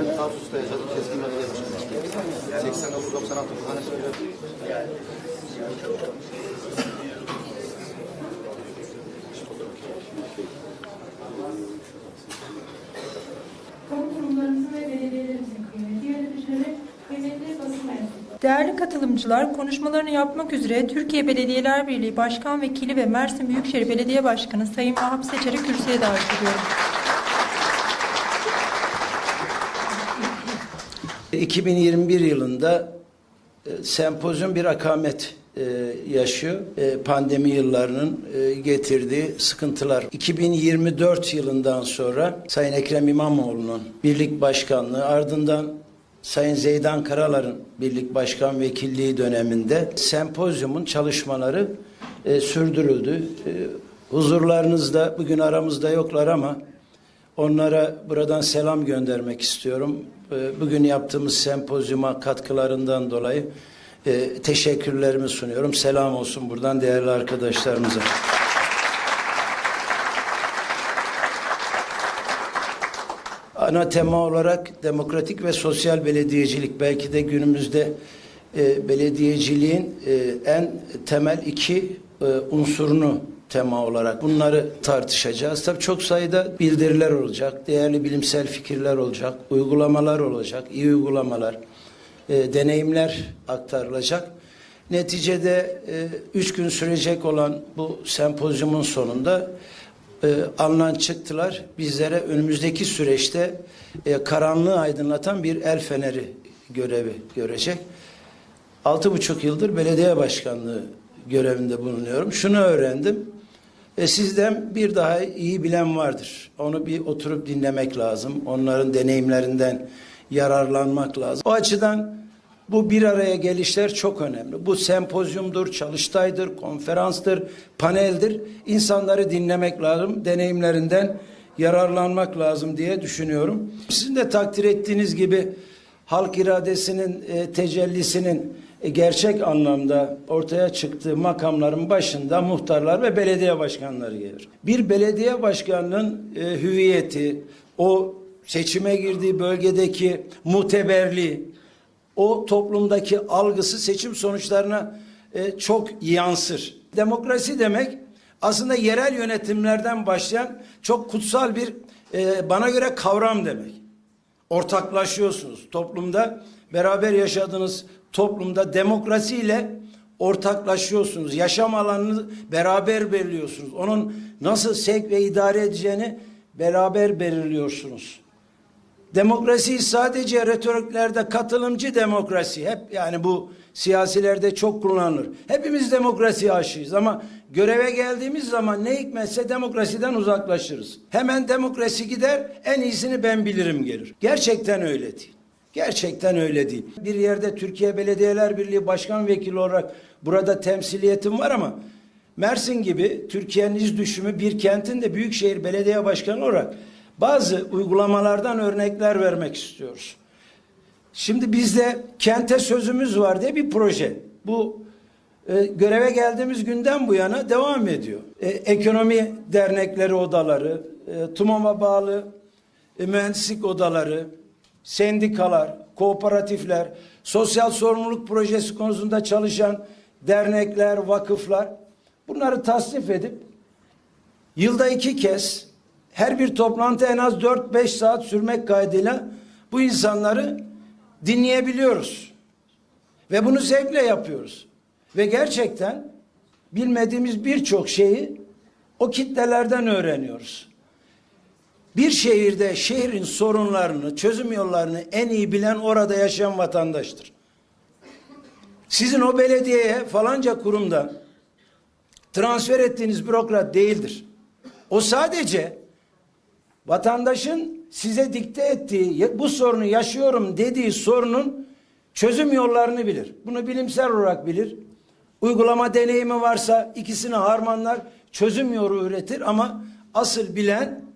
Ben Tarsus'ta yaşadım. Keskin Belediye Başkanı. 89-96 tane kamu kurumlarımızın ve belediyelerimizin kıymeti yöneticileri, kıymetli basın mensupları. Değerli katılımcılar, konuşmalarını yapmak üzere Türkiye Belediyeler Birliği Başkan Vekili ve Mersin Büyükşehir Belediye Başkanı Sayın Vahap Seçer'i kürsüye davet ediyorum. 2021 yılında e, sempozyum bir akamet e, yaşıyor. E, pandemi yıllarının e, getirdiği sıkıntılar. 2024 yılından sonra Sayın Ekrem İmamoğlu'nun birlik başkanlığı ardından Sayın Zeydan Karalar'ın birlik başkan vekilliği döneminde sempozyumun çalışmaları sürdürüldü. E, huzurlarınızda bugün aramızda yoklar ama Onlara buradan selam göndermek istiyorum. Ee, Bugün yaptığımız sempozyuma katkılarından dolayı e, teşekkürlerimi sunuyorum. Selam olsun buradan değerli arkadaşlarımıza. Ana tema olarak demokratik ve sosyal belediyecilik belki de günümüzde e, belediyeciliğin e, en temel iki unsurunu tema olarak bunları tartışacağız. Tabii çok sayıda bildiriler olacak, değerli bilimsel fikirler olacak, uygulamalar olacak, iyi uygulamalar, e, deneyimler aktarılacak. Neticede e, üç gün sürecek olan bu sempozyumun sonunda e, alınan çıktılar bizlere önümüzdeki süreçte e, karanlığı aydınlatan bir el feneri görevi görecek. Altı buçuk yıldır belediye başkanlığı görevinde bulunuyorum. Şunu öğrendim. E, sizden bir daha iyi bilen vardır. Onu bir oturup dinlemek lazım. Onların deneyimlerinden yararlanmak lazım. O açıdan bu bir araya gelişler çok önemli. Bu sempozyumdur, çalıştaydır, konferanstır, paneldir. İnsanları dinlemek lazım, deneyimlerinden yararlanmak lazım diye düşünüyorum. Sizin de takdir ettiğiniz gibi halk iradesinin e, tecellisinin gerçek anlamda ortaya çıktığı makamların başında muhtarlar ve belediye başkanları gelir. Bir belediye başkanının e, hüviyeti, o seçime girdiği bölgedeki muteberliği, o toplumdaki algısı seçim sonuçlarına e, çok yansır. Demokrasi demek aslında yerel yönetimlerden başlayan çok kutsal bir e, bana göre kavram demek. Ortaklaşıyorsunuz toplumda beraber yaşadığınız toplumda demokrasiyle ortaklaşıyorsunuz. Yaşam alanını beraber belirliyorsunuz. Onun nasıl sevk ve idare edeceğini beraber belirliyorsunuz. Demokrasi sadece retoriklerde katılımcı demokrasi. Hep yani bu siyasilerde çok kullanılır. Hepimiz demokrasi aşığıyız ama göreve geldiğimiz zaman ne hikmetse demokrasiden uzaklaşırız. Hemen demokrasi gider en iyisini ben bilirim gelir. Gerçekten öyle değil. Gerçekten öyle değil. Bir yerde Türkiye Belediyeler Birliği Başkan Vekili olarak burada temsiliyetim var ama Mersin gibi Türkiye'nin iz düşümü bir kentin de Büyükşehir Belediye Başkanı olarak bazı uygulamalardan örnekler vermek istiyoruz. Şimdi bizde kente sözümüz var diye bir proje. Bu e, göreve geldiğimiz günden bu yana devam ediyor. E, ekonomi dernekleri odaları, e, TUMOM'a bağlı e, mühendislik odaları, sendikalar, kooperatifler, sosyal sorumluluk projesi konusunda çalışan dernekler, vakıflar bunları tasnif edip yılda iki kez her bir toplantı en az 4-5 saat sürmek kaydıyla bu insanları dinleyebiliyoruz. Ve bunu zevkle yapıyoruz. Ve gerçekten bilmediğimiz birçok şeyi o kitlelerden öğreniyoruz. Bir şehirde şehrin sorunlarını, çözüm yollarını en iyi bilen orada yaşayan vatandaştır. Sizin o belediyeye falanca kurumda transfer ettiğiniz bürokrat değildir. O sadece vatandaşın size dikte ettiği bu sorunu yaşıyorum dediği sorunun çözüm yollarını bilir. Bunu bilimsel olarak bilir. Uygulama deneyimi varsa ikisini harmanlar, çözüm yolu üretir ama asıl bilen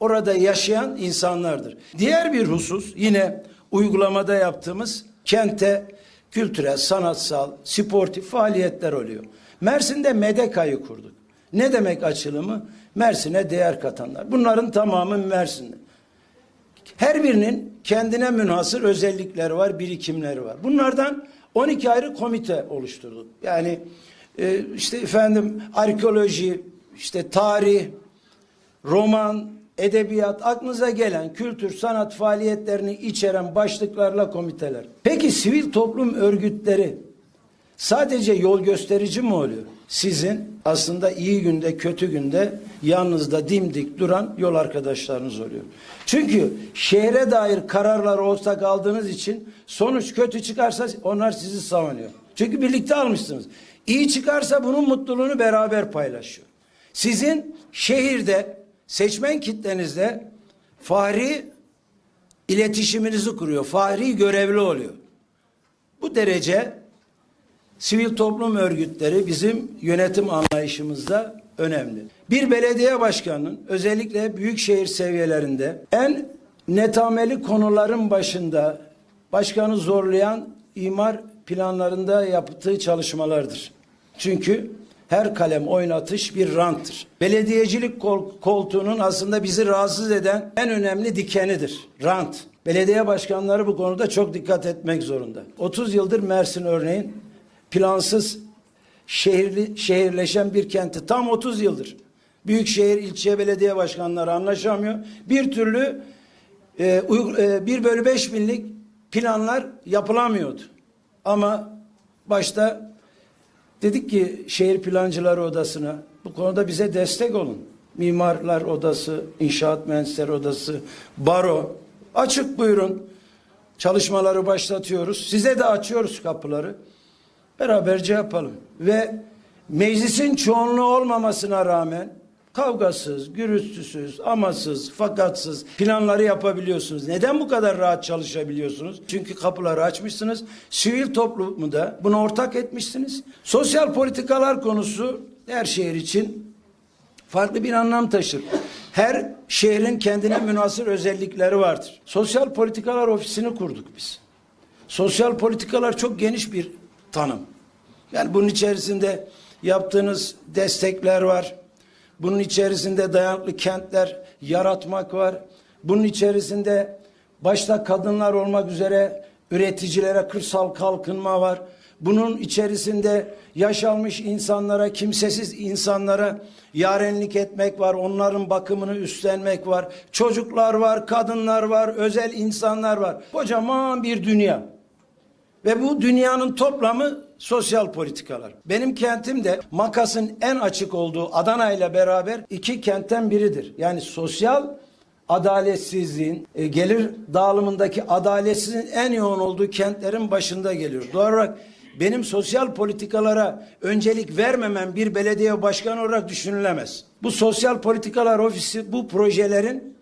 orada yaşayan insanlardır. Diğer bir husus yine uygulamada yaptığımız kente kültürel, sanatsal, sportif faaliyetler oluyor. Mersin'de Medeka'yı kurduk. Ne demek açılımı? Mersin'e değer katanlar. Bunların tamamı Mersin'de. Her birinin kendine münhasır özellikleri var, birikimleri var. Bunlardan 12 ayrı komite oluşturduk. Yani e, işte efendim arkeoloji, işte tarih, roman, edebiyat, aklınıza gelen kültür, sanat faaliyetlerini içeren başlıklarla komiteler. Peki sivil toplum örgütleri sadece yol gösterici mi oluyor? Sizin aslında iyi günde, kötü günde yanınızda dimdik duran yol arkadaşlarınız oluyor. Çünkü şehre dair kararlar ortak aldığınız için sonuç kötü çıkarsa onlar sizi savunuyor. Çünkü birlikte almışsınız. İyi çıkarsa bunun mutluluğunu beraber paylaşıyor. Sizin şehirde seçmen kitlenizde fahri iletişiminizi kuruyor. Fahri görevli oluyor. Bu derece sivil toplum örgütleri bizim yönetim anlayışımızda önemli. Bir belediye başkanının özellikle büyükşehir seviyelerinde en netameli konuların başında başkanı zorlayan imar planlarında yaptığı çalışmalardır. Çünkü her kalem oynatış bir ranttır. Belediyecilik kol- koltuğunun aslında bizi rahatsız eden en önemli dikenidir. Rant. Belediye başkanları bu konuda çok dikkat etmek zorunda. 30 yıldır Mersin örneğin plansız şehirli, şehirleşen bir kenti tam 30 yıldır. Büyükşehir ilçe belediye başkanları anlaşamıyor. Bir türlü e, uy- e, 1 bölü 5 binlik planlar yapılamıyordu. Ama başta dedik ki şehir plancıları odasına bu konuda bize destek olun. Mimarlar odası, inşaat mühendisleri odası, baro açık buyurun. Çalışmaları başlatıyoruz. Size de açıyoruz kapıları. Beraberce yapalım. Ve meclisin çoğunluğu olmamasına rağmen kavgasız, gürültüsüz, amasız, fakatsız planları yapabiliyorsunuz. Neden bu kadar rahat çalışabiliyorsunuz? Çünkü kapıları açmışsınız. Sivil toplumu da bunu ortak etmişsiniz. Sosyal politikalar konusu her şehir için farklı bir anlam taşır. Her şehrin kendine münasır özellikleri vardır. Sosyal politikalar ofisini kurduk biz. Sosyal politikalar çok geniş bir tanım. Yani bunun içerisinde yaptığınız destekler var. Bunun içerisinde dayanıklı kentler yaratmak var. Bunun içerisinde başta kadınlar olmak üzere üreticilere kırsal kalkınma var. Bunun içerisinde yaş almış insanlara, kimsesiz insanlara yarenlik etmek var. Onların bakımını üstlenmek var. Çocuklar var, kadınlar var, özel insanlar var. Kocaman bir dünya. Ve bu dünyanın toplamı sosyal politikalar. Benim kentim de makasın en açık olduğu Adana ile beraber iki kentten biridir. Yani sosyal adaletsizliğin, e, gelir dağılımındaki adaletsizliğin en yoğun olduğu kentlerin başında geliyor. Doğal olarak benim sosyal politikalara öncelik vermemem bir belediye başkanı olarak düşünülemez. Bu sosyal politikalar ofisi bu projelerin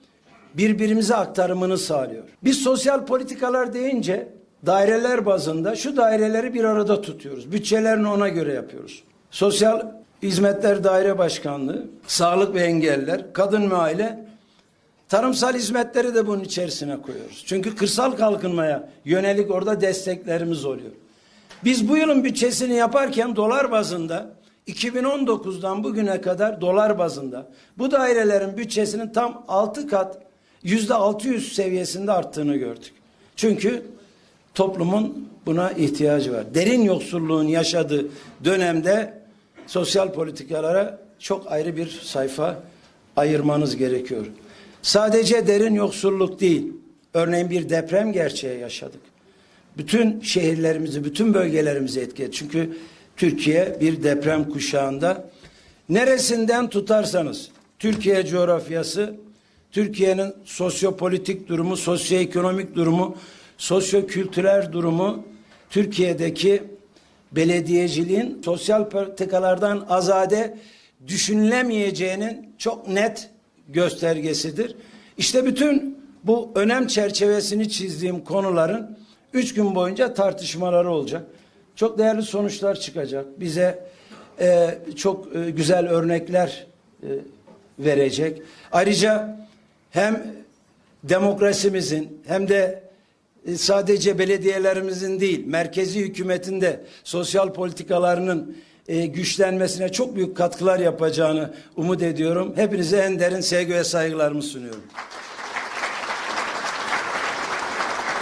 birbirimize aktarımını sağlıyor. Biz sosyal politikalar deyince daireler bazında şu daireleri bir arada tutuyoruz. Bütçelerini ona göre yapıyoruz. Sosyal Hizmetler Daire Başkanlığı, Sağlık ve Engeller, Kadın ve Aile, tarımsal hizmetleri de bunun içerisine koyuyoruz. Çünkü kırsal kalkınmaya yönelik orada desteklerimiz oluyor. Biz bu yılın bütçesini yaparken dolar bazında 2019'dan bugüne kadar dolar bazında bu dairelerin bütçesinin tam 6 kat yüzde 600 seviyesinde arttığını gördük. Çünkü toplumun buna ihtiyacı var. Derin yoksulluğun yaşadığı dönemde sosyal politikalara çok ayrı bir sayfa ayırmanız gerekiyor. Sadece derin yoksulluk değil. Örneğin bir deprem gerçeği yaşadık. Bütün şehirlerimizi, bütün bölgelerimizi etkiledi. Çünkü Türkiye bir deprem kuşağında neresinden tutarsanız Türkiye coğrafyası, Türkiye'nin sosyopolitik durumu, sosyoekonomik durumu, sosyokültürel durumu, Türkiye'deki belediyeciliğin sosyal politikalardan azade düşünülemeyeceğinin çok net göstergesidir. İşte bütün bu önem çerçevesini çizdiğim konuların üç gün boyunca tartışmaları olacak. Çok değerli sonuçlar çıkacak. Bize e, çok e, güzel örnekler e, verecek. Ayrıca hem demokrasimizin hem de sadece belediyelerimizin değil, merkezi hükümetin de sosyal politikalarının e, güçlenmesine çok büyük katkılar yapacağını umut ediyorum. Hepinize en derin sevgi ve saygılarımı sunuyorum.